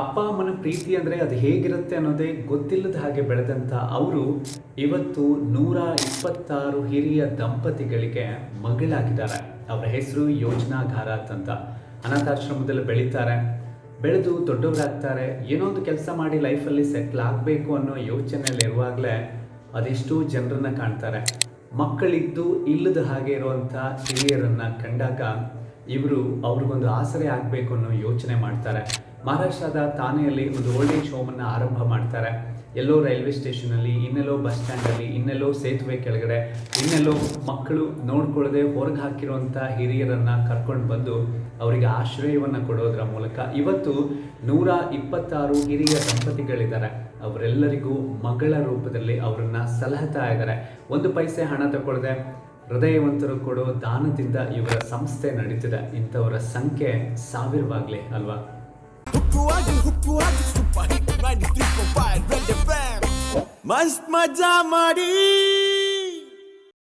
ಅಪ್ಪ ಅಮ್ಮನ ಪ್ರೀತಿ ಅಂದರೆ ಅದು ಹೇಗಿರುತ್ತೆ ಅನ್ನೋದೇ ಗೊತ್ತಿಲ್ಲದ ಹಾಗೆ ಬೆಳೆದಂಥ ಅವರು ಇವತ್ತು ನೂರ ಇಪ್ಪತ್ತಾರು ಹಿರಿಯ ದಂಪತಿಗಳಿಗೆ ಮಗಳಾಗಿದ್ದಾರೆ. ಅವರ ಹೆಸರು ಯೋಜನಾ ಘಾರಾತ್ ಅಂತ. ಅನಾಥಾಶ್ರಮದಲ್ಲಿ ಬೆಳೀತಾರೆ. ಬೆಳೆದು ದೊಡ್ಡವರಾಗ್ತಾರೆ. ಏನೋ ಒಂದು ಕೆಲಸ ಮಾಡಿ ಲೈಫಲ್ಲಿ ಸೆಟ್ಲ್ ಆಗಬೇಕು ಅನ್ನೋ ಯೋಚನೆಯಲ್ಲಿ ಇರುವಾಗಲೇ ಅದೆಷ್ಟೋ ಜನರನ್ನು ಕಾಣ್ತಾರೆ. ಮಕ್ಕಳಿದ್ದು ಇಲ್ಲದ ಹಾಗೆ ಇರುವಂಥ ಹಿರಿಯರನ್ನು ಕಂಡಾಗ ಇವರು ಅವ್ರಿಗೊಂದು ಆಸರೆ ಆಗಬೇಕು ಅನ್ನೋ ಯೋಚನೆ ಮಾಡ್ತಾರೆ. ಮಹಾರಾಷ್ಟ್ರದ ತಾನೆಯಲ್ಲಿ ಒಂದು ಓಲ್ಡ್ ಏಜ್ ಆರಂಭ ಮಾಡ್ತಾರೆ. ಎಲ್ಲೋ ರೈಲ್ವೆ ಸ್ಟೇಷನಲ್ಲಿ, ಇನ್ನೆಲ್ಲೋ ಬಸ್ ಸ್ಟ್ಯಾಂಡಲ್ಲಿ, ಇನ್ನೆಲ್ಲೋ ಸೇತುವೆ ಕೆಳಗಡೆ, ಇನ್ನೆಲ್ಲೋ ಮಕ್ಕಳು ನೋಡ್ಕೊಳ್ಳದೆ ಹೊರಗೆ ಹಾಕಿರುವಂಥ ಹಿರಿಯರನ್ನು ಕರ್ಕೊಂಡು ಬಂದು ಅವರಿಗೆ ಆಶ್ರಯವನ್ನು ಕೊಡೋದ್ರ ಮೂಲಕ ಇವತ್ತು ನೂರ ಇಪ್ಪತ್ತಾರು ಹಿರಿಯ ದಂಪತಿಗಳಿದ್ದಾರೆ. ಅವರೆಲ್ಲರಿಗೂ ಮಗಳ ರೂಪದಲ್ಲಿ ಅವರನ್ನು ಸಲಹತಾ ಇದ್ದಾರೆ. ಒಂದು ಪೈಸೆ ಹಣ ತಗೊಳ್ಳದೆ ಹೃದಯವಂತರು ಕೊಡೋ ದಾನದಿಂದ ಇವರ ಸಂಸ್ಥೆ ನಡೀತಿದೆ. ಇಂಥವರ ಸಂಖ್ಯೆ ಸಾವಿರವಾಗಲಿ ಅಲ್ವಾ? ಹುಕ್ಕುವಾಗಿ ಹುಕ್ಕುವಾಗಿ ಸೂಪರ್ ಹಿಟ್ 93.5 ರೆಡ್ ಎಫ್ಎಂ ಮಸ್ತ್ ಮಜಾ ಮಾಡಿ